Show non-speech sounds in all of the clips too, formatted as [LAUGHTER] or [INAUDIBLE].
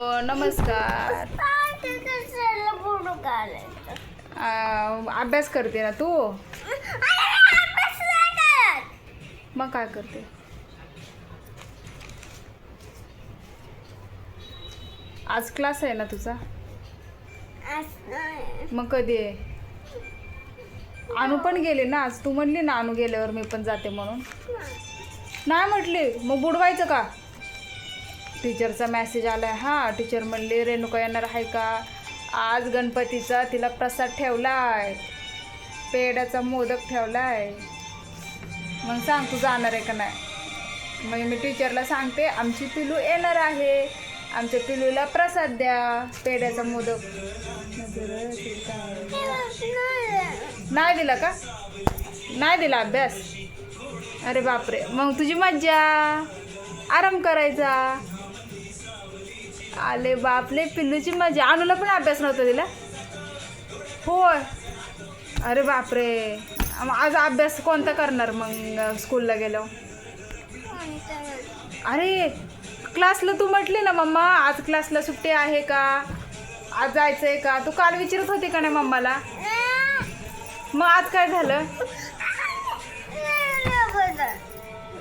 हो, नमस्कार. अभ्यास करते ना तू? अभ्यास नाही करत मग काय करते? आज क्लास आहे ना तुझा. मग कधी आहे? अनु पण गेली ना आज तू म्हणली ना अनु गेल्यावर मी पण जाते म्हणून. नाही म्हटली मग बुडवायचं का? टीचरचा मॅसेज आला आहे हां टीचर म्हणले रेणुका येणार आहे का? आज गणपतीचा तिला प्रसाद ठेवला आहे पेड्याचा मोदक ठेवला आहे मग सांग तू जाणार आहे का नाही? मग मी टीचरला सांगते आमची पिलू येणार आहे. आमच्या पिलूला प्रसाद द्या पेड्याचा मोदक. नाही दिला का? नाही दिला अभ्यास? अरे बापरे मग तुझी मज्जा. आराम करायचा. आले बापले पिल्लूची मजा. अनुला पण अभ्यास नव्हता दिला? होय. अरे बापरे. आज अभ्यास कोणता करणार मग स्कूलला गेलो? अरे क्लासला तू म्हटली ना मम्मा आज क्लासला सुट्टी आहे का? आज जायचं आहे का? तू काल विचारत होती का नाही मम्माला? मग आज काय झालं?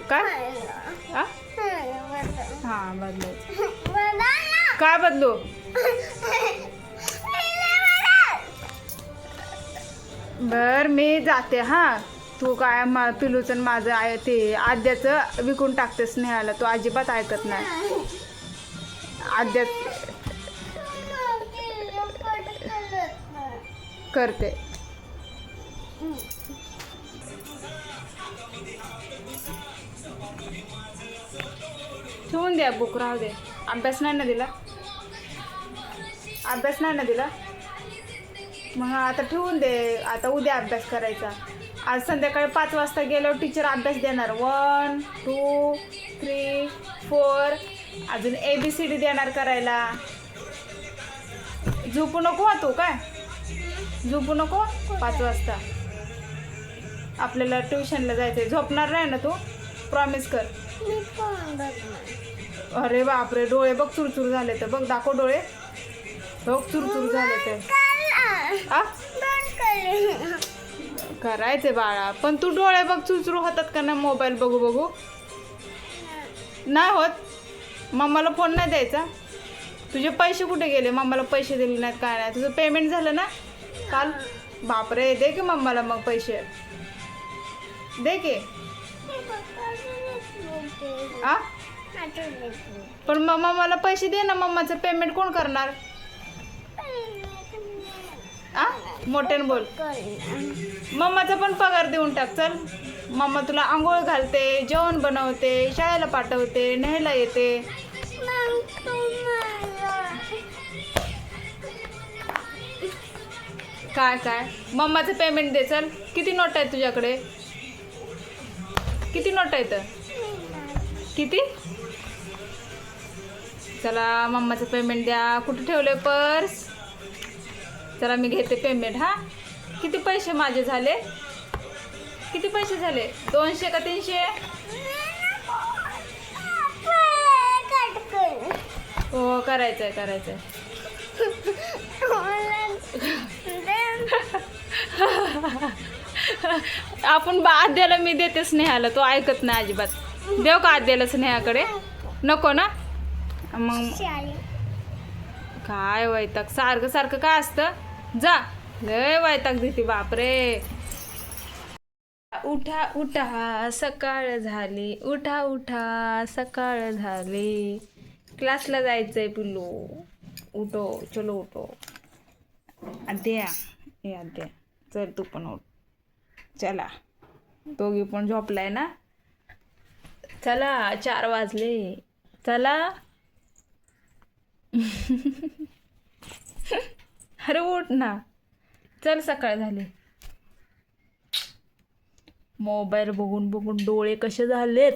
काय? हा हां बदलायचं काय बदलू? बर मी जाते हां. तू काय मा पिलूचं माझं आहे ते आद्याचं विकून टाकते स्नेहाला तू अजिबात ऐकत नाही. आद्या करते. ठेवून द्या बुक राहू दे. अभ्यास नाही ना दिला? अभ्यास नाही ना दिला? मग आता ठेवून दे आता उद्या अभ्यास करायचा. आज संध्याकाळी पाच वाजता गेल्यावर टीचर अभ्यास देणार. वन टू थ्री फोर अजून ए बी सी डी देणार करायला. झोपू नको हा तू काय? झोपू नको पाच वाजता. आपल्याला ट्युशनला जायचं आहे झोपणार नाही ना तू? प्रॉमिस कर. अरे बापरे डोळे बघ चुरचूर झाले तर. बघ दाखव डोळे. बघ चुरचूर झाले ते. आ? करायचे बाळा. पण तू डोळे बघ चुरचुर होतात का नाही मोबाईल बघू बघू? नाही होत. मम्माला फोन नाही द्यायचा. तुझे पैसे कुठे गेले? मम्माला पैसे दिले नाहीत काय नाही? तुझं पेमेंट झालं ना? काल? बापरे दे की मम्माला मग पैसे. दे की. आ? पण मम्मा मला पैसे दे ना. मम्माचं पेमेंट कोण करणार? आ? मोठ्यानं बोल. मम्माचा पण पगार देऊन टाक चल. मम्मा तुला आंघोळ घालते जेवण बनवते शाळेला पाठवते न्यायला येते. काय काय? मम्माचं पेमेंट दे चल. किती नोट आहे तुझ्याकडे? किती नोट आहेत? किती? चला मम्माचं पेमेंट द्या. कुठे ठेवलं पर्स? चला मी घेते पेमेंट हा. किती पैसे माझे झाले? किती पैसे झाले? दोनशे का तीनशे? हो करायचं आहे करायचं आहे आपण बा आद्याला मी देते स्नेहाला तो ऐकत नाही अजिबात. देव का आद्याला स्नेहाकडे? नको ना? मग काय वैताग सारखं सारखं काय असतं? जा. लय वैताग देते बापरे. उठा उठा सकाळ झाली. उठा उठा सकाळ झाली. क्लासला जायचंय पिल्लो. उठो चलो उठो. आद्या ए आद्या चल तू पण उठ. चला. दोघी पण झोपलाय ना? चला चार वाजले. चला. [LAUGHS] अरे उठ ना. चल सकाळ झाली. मोबाईल बघून बघून डोळे कसे झालेत?